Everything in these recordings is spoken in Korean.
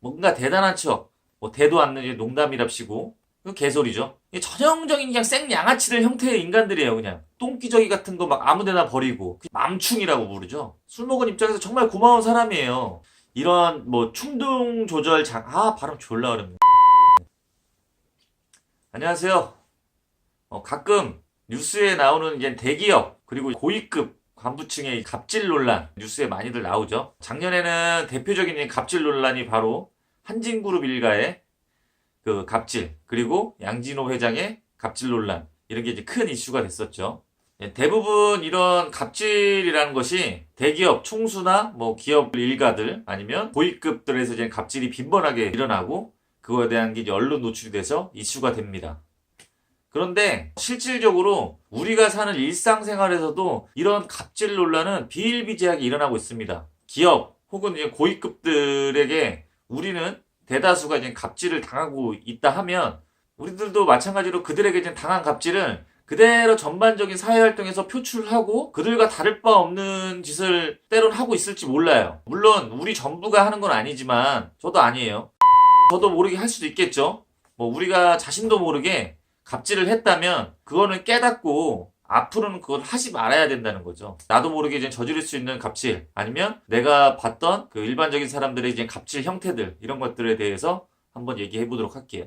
뭔가 대단한 척, 뭐 대도 않는 농담이랍시고 그 개소리죠. 전형적인 그냥 생 양아치들 형태의 인간들이에요, 그냥. 똥기저귀 같은 거 막 아무데나 버리고 그 맘충이라고 부르죠. 술 먹은 입장에서 정말 고마운 사람이에요. 이런 뭐 충동 조절 장, 아 발음 졸라 어렵네. 안녕하세요. 어, 가끔 뉴스에 나오는 이제 대기업 그리고 고위급 간부층의 이 갑질 논란 뉴스에 많이들 나오죠. 작년에는 대표적인 이 갑질 논란이 바로 한진그룹 일가의 그 갑질 그리고 양진호 회장의 갑질 논란 이런 게 이제 큰 이슈가 됐었죠. 예, 대부분 이런 갑질이라는 것이 대기업 총수나 뭐 기업 일가들 아니면 고위급들에서 이제 갑질이 빈번하게 일어나고 그거에 대한 게 언론 노출이 돼서 이슈가 됩니다. 그런데 실질적으로 우리가 사는 일상생활에서도 이런 갑질 논란은 비일비재하게 일어나고 있습니다. 기업 혹은 고위급들에게 우리는 대다수가 이제 갑질을 당하고 있다 하면 우리들도 마찬가지로 그들에게 이제 당한 갑질을 그대로 전반적인 사회활동에서 표출하고 그들과 다를 바 없는 짓을 때론 하고 있을지 몰라요. 물론 우리 전부가 하는 건 아니지만 저도 아니에요. 저도 모르게 할 수도 있겠죠. 뭐 우리가 자신도 모르게 갑질을 했다면 그거는 깨닫고 앞으로는 그걸 하지 말아야 된다는 거죠. 나도 모르게 이제 저지를 수 있는 갑질 아니면 내가 봤던 그 일반적인 사람들의 이제 갑질 형태들 이런 것들에 대해서 한번 얘기해 보도록 할게요.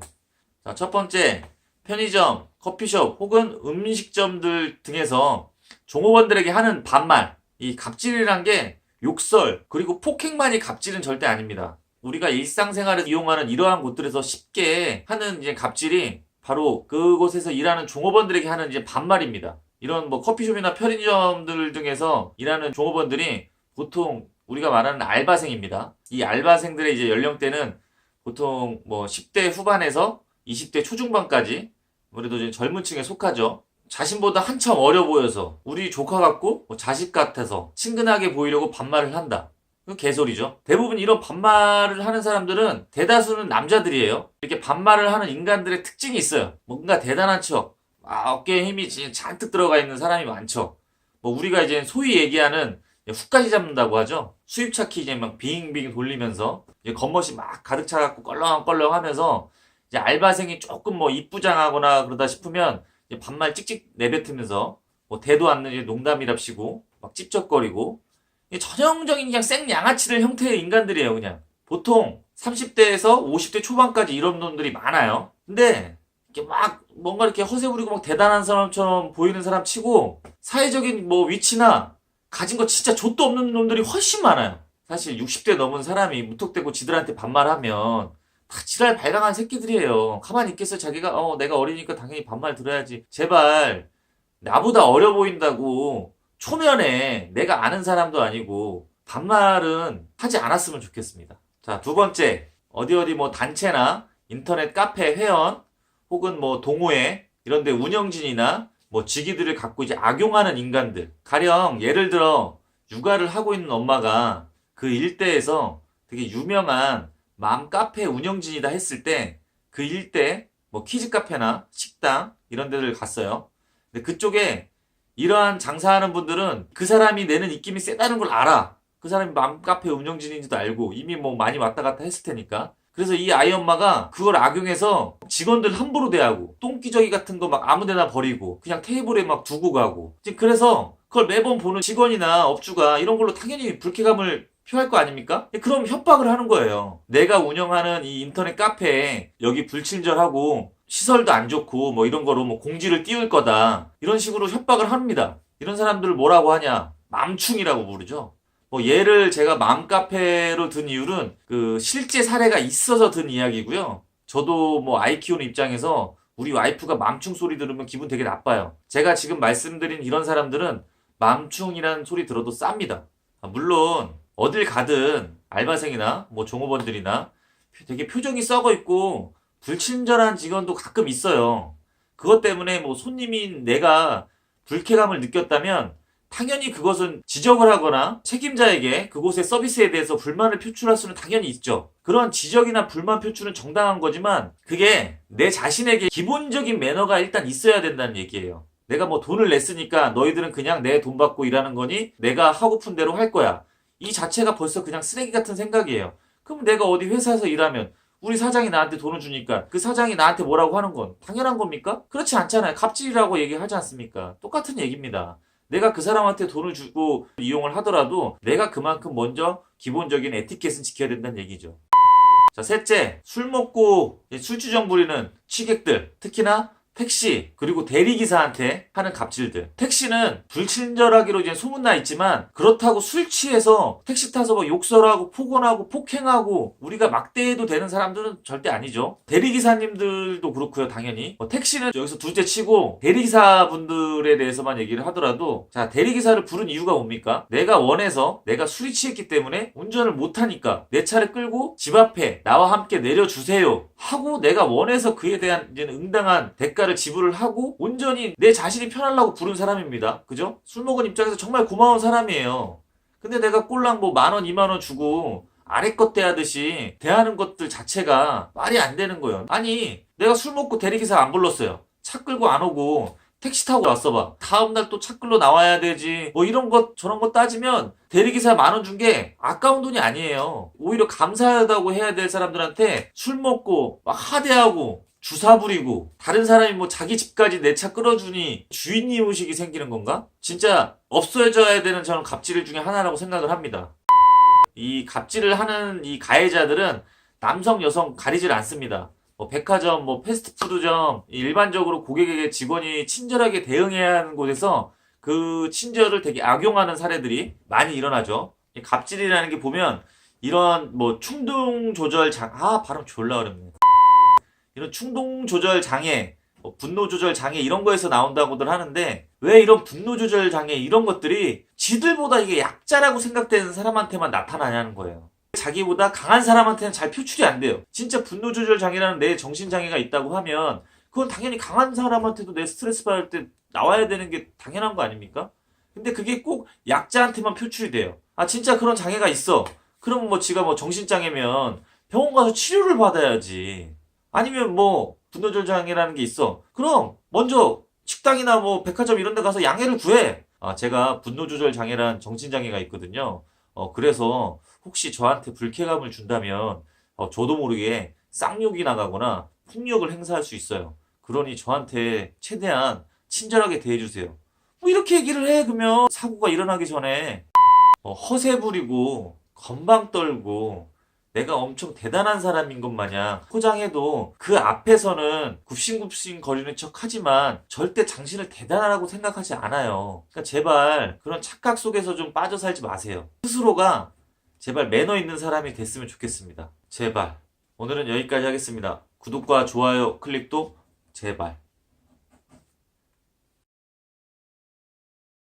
자, 첫 번째 편의점, 커피숍 혹은 음식점들 등에서 종업원들에게 하는 반말 이 갑질이란 게 욕설 그리고 폭행만이 갑질은 절대 아닙니다. 우리가 일상생활에서 이용하는 이러한 곳들에서 쉽게 하는 이제 갑질이 바로 그곳에서 일하는 종업원들에게 하는 이제 반말입니다. 이런 뭐 커피숍이나 편의점들 등에서 일하는 종업원들이 보통 우리가 말하는 알바생입니다. 이 알바생들의 이제 연령대는 보통 뭐 10대 후반에서 20대 초중반까지 아무래도 이제 젊은 층에 속하죠. 자신보다 한참 어려 보여서 우리 조카 같고 뭐 자식 같아서 친근하게 보이려고 반말을 한다. 그 개소리죠. 대부분 이런 반말을 하는 사람들은 대다수는 남자들이에요. 이렇게 반말을 하는 인간들의 특징이 있어요. 뭔가 대단한 척, 아, 어깨에 힘이 잔뜩 들어가 있는 사람이 많죠. 뭐 우리가 이제 소위 얘기하는 훅까지 잡는다고 하죠. 수입차 키 이제 막 빙빙 돌리면서 이제 겉멋이 막 가득 차갖고 껄렁껄렁 하면서 이제 알바생이 조금 뭐 이쁘장하거나 그러다 싶으면 반말 찍찍 내뱉으면서 뭐 대도 않는 농담이랍시고 막 찝쩍거리고 전형적인 그냥 생 양아치들 형태의 인간들이에요, 그냥. 보통 30대에서 50대 초반까지 이런 놈들이 많아요. 근데 이렇게 막 뭔가 이렇게 허세 부리고 막 대단한 사람처럼 보이는 사람 치고 사회적인 뭐 위치나 가진 거 진짜 좆도 없는 놈들이 훨씬 많아요. 사실 60대 넘은 사람이 무턱대고 지들한테 반말하면 다 지랄 발광한 새끼들이에요. 가만히 있겠어 자기가 어 내가 어리니까 당연히 반말 들어야지. 제발 나보다 어려 보인다고 초면에 내가 아는 사람도 아니고 반말은 하지 않았으면 좋겠습니다. 자, 두 번째. 어디 어디 뭐 단체나 인터넷 카페 회원 혹은 뭐 동호회 이런 데 운영진이나 뭐 직위들을 갖고 이제 악용하는 인간들. 가령 예를 들어 육아를 하고 있는 엄마가 그 일대에서 되게 유명한 맘 카페 운영진이다 했을 때 그 일대 뭐 키즈 카페나 식당 이런 데를 갔어요. 근데 그쪽에 이러한 장사하는 분들은 그 사람이 내는 입김이 세다는 걸 알아. 그 사람이 맘카페 운영진인지도 알고 이미 뭐 많이 왔다 갔다 했을 테니까. 그래서 이 아이 엄마가 그걸 악용해서 직원들 함부로 대하고 똥기저귀 같은 거 막 아무데나 버리고 그냥 테이블에 막 두고 가고. 그래서 그걸 매번 보는 직원이나 업주가 이런 걸로 당연히 불쾌감을 표할 거 아닙니까? 그럼 협박을 하는 거예요. 내가 운영하는 이 인터넷 카페에 여기 불친절하고 시설도 안 좋고 뭐 이런 거로 뭐 공지를 띄울 거다. 이런 식으로 협박을 합니다. 이런 사람들을 뭐라고 하냐? 맘충이라고 부르죠. 뭐 얘를 제가 맘카페로 든 이유는 그 실제 사례가 있어서 든 이야기고요. 저도 뭐 아이 키우는 입장에서 우리 와이프가 맘충 소리 들으면 기분 되게 나빠요. 제가 지금 말씀드린 이런 사람들은 맘충이라는 소리 들어도 쌉니다. 아, 물론 어딜 가든 알바생이나 뭐 종업원들이나 되게 표정이 썩어 있고 불친절한 직원도 가끔 있어요. 그것 때문에 뭐 손님인 내가 불쾌감을 느꼈다면 당연히 그것은 지적을 하거나 책임자에게 그곳의 서비스에 대해서 불만을 표출할 수는 당연히 있죠. 그런 지적이나 불만 표출은 정당한 거지만 그게 내 자신에게 기본적인 매너가 일단 있어야 된다는 얘기예요. 내가 뭐 돈을 냈으니까 너희들은 그냥 내 돈 받고 일하는 거니 내가 하고픈 대로 할 거야. 이 자체가 벌써 그냥 쓰레기 같은 생각이에요. 그럼 내가 어디 회사에서 일하면 우리 사장이 나한테 돈을 주니까 그 사장이 나한테 뭐라고 하는 건 당연한 겁니까? 그렇지 않잖아요. 갑질이라고 얘기하지 않습니까? 똑같은 얘기입니다. 내가 그 사람한테 돈을 주고 이용을 하더라도 내가 그만큼 먼저 기본적인 에티켓은 지켜야 된다는 얘기죠. 자, 셋째, 술 먹고 술주정 부리는 취객들, 특히나 택시, 그리고 대리기사한테 하는 갑질들. 택시는 불친절하기로 이제 소문나 있지만, 그렇다고 술 취해서 택시 타서 뭐 욕설하고 폭언하고 폭행하고 우리가 막대해도 되는 사람들은 절대 아니죠. 대리기사님들도 그렇고요, 당연히. 뭐 택시는 여기서 둘째 치고, 대리기사분들에 대해서만 얘기를 하더라도, 자, 대리기사를 부른 이유가 뭡니까? 내가 원해서 내가 술이 취했기 때문에 운전을 못하니까 내 차를 끌고 집 앞에 나와 함께 내려주세요. 하고 내가 원해서 그에 대한 이제는 응당한 대가 를 지불을 하고 온전히 내 자신이 편하려고 부른 사람입니다. 그죠? 술 먹은 입장에서 정말 고마운 사람이에요. 근데 내가 꼴랑 뭐 만 원, 이만 원 주고 아래 것 대하듯이 대하는 것들 자체가 말이 안 되는 거예요. 아니, 내가 술 먹고 대리기사 안 불렀어요. 차 끌고 안 오고 택시 타고 왔어 봐. 다음날 또 차 끌러 나와야 되지. 뭐 이런 것, 저런 거 따지면 대리기사 만 원 준 게 아까운 돈이 아니에요. 오히려 감사하다고 해야 될 사람들한테 술 먹고 막 하대하고 주사 부리고 다른 사람이 뭐 자기 집까지 내 차 끌어주니 주인님 의식이 생기는 건가? 진짜 없어져야 되는 저는 갑질 중에 하나라고 생각을 합니다. 이 갑질을 하는 이 가해자들은 남성, 여성 가리질 않습니다. 뭐 백화점, 뭐 패스트푸드점, 일반적으로 고객에게 직원이 친절하게 대응해야 하는 곳에서 그 친절을 되게 악용하는 사례들이 많이 일어나죠. 이 갑질이라는 게 보면 이런 뭐 충동 조절 장, 아, 발음 졸라 어렵네. 이런 충동 조절 장애, 뭐 분노 조절 장애 이런 거에서 나온다고들 하는데 왜 이런 분노 조절 장애 이런 것들이 지들보다 이게 약자라고 생각되는 사람한테만 나타나냐는 거예요. 자기보다 강한 사람한테는 잘 표출이 안 돼요. 진짜 분노 조절 장애라는 내 정신 장애가 있다고 하면 그건 당연히 강한 사람한테도 내 스트레스 받을 때 나와야 되는 게 당연한 거 아닙니까? 근데 그게 꼭 약자한테만 표출이 돼요. 아 진짜 그런 장애가 있어. 그러면 뭐 지가 뭐 정신 장애면 병원 가서 치료를 받아야지. 아니면 뭐 분노조절 장애라는 게 있어. 그럼 먼저 식당이나 뭐 백화점 이런 데 가서 양해를 구해. 아, 제가 분노조절 장애란 정신장애가 있거든요. 어, 그래서 혹시 저한테 불쾌감을 준다면 어, 저도 모르게 쌍욕이 나가거나 폭력을 행사할 수 있어요. 그러니 저한테 최대한 친절하게 대해주세요. 뭐 이렇게 얘기를 해, 그러면 사고가 일어나기 전에 어, 허세 부리고 건방 떨고 내가 엄청 대단한 사람인 것 마냥 포장해도 그 앞에서는 굽신굽신 거리는 척 하지만 절대 당신을 대단하다고 생각하지 않아요. 그러니까 제발 그런 착각 속에서 좀 빠져 살지 마세요. 스스로가 제발 매너 있는 사람이 됐으면 좋겠습니다. 제발. 오늘은 여기까지 하겠습니다. 구독과 좋아요 클릭도 제발.